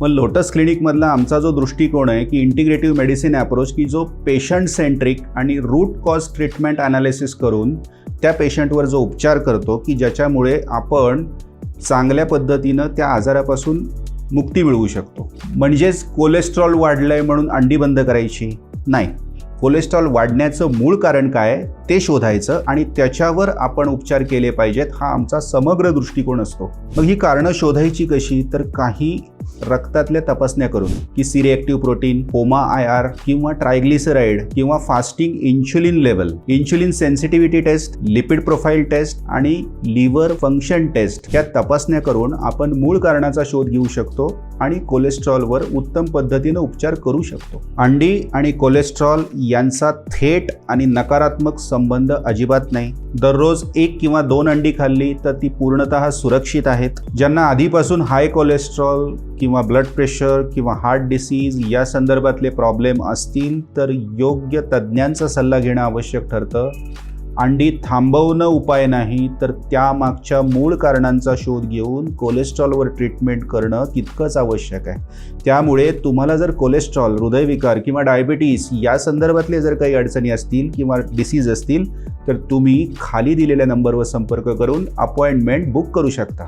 मग लोटस क्लिनिकमधला आमचा जो दृष्टिकोन आहे की इंटिग्रेटिव्ह मेडिसिन अप्रोच की जो पेशंट सेंट्रिक आणि रूट कॉज ट्रीटमेंट ॲनालिसिस करून त्या पेशंटवर जो उपचार करतो की ज्याच्यामुळे आपण चांगल्या पद्धतीनं त्या आजारापासून मुक्ती मिळवू शकतो. म्हणजेच कोलेस्ट्रॉल वाढलं आहे म्हणून अंडी बंद करायची? नाही. कोलेस्ट्रॉल वाढण्याचं मूळ कारण काय ते शोधायचं आणि त्याच्यावर आपण उपचार केले पाहिजेत हा आमचा समग्र दृष्टिकोन असतो. मग ही कारणं शोधायची कशी? तर काही रक्तातल्या तपासण्या करून की C reactive protein HOMA I R किंवा ट्रायग्लिसराइड किंवा fasting insulin level insulin sensitivity test lipid profile test आणि लिव्हर फंक्शन टेस्ट या तपासण्या करून आपण मूळ कारणाचा शोध घेऊ शकतो. आणि कोलेस्ट्रॉलवर उत्तम पद्धतीनं उपचार करू शकतो. अंडी आणि कोलेस्ट्रॉल यांचा थेट आणि नकारात्मक संबंध अजिबात नाही. दररोज एक किंवा दोन अंडी खाल्ली तर ती पूर्णतः सुरक्षित आहेत. ज्यांना आधीपासून हाय कोलेस्ट्रॉल किंवा ब्लड प्रेशर किंवा हार्ट डिसीज या संदर्भातले प्रॉब्लेम असतील तर योग्य तज्ज्ञांचा सल्ला घेणं आवश्यक ठरतं. अंडी थांबवणं उपाय नाही तर त्यामागच्या मूळ कारणांचा शोध घेऊन कोलेस्ट्रॉलवर ट्रीटमेंट करणं तितकंच आवश्यक आहे. त्यामुळे तुम्हाला जर कोलेस्ट्रॉल हृदयविकार किंवा डायबिटीस या संदर्भातले जर काही अडचणी असतील किंवा डिसीज असतील तर तुम्ही खाली दिलेल्या नंबरवर संपर्क करून अपॉइंटमेंट बुक करू शकता.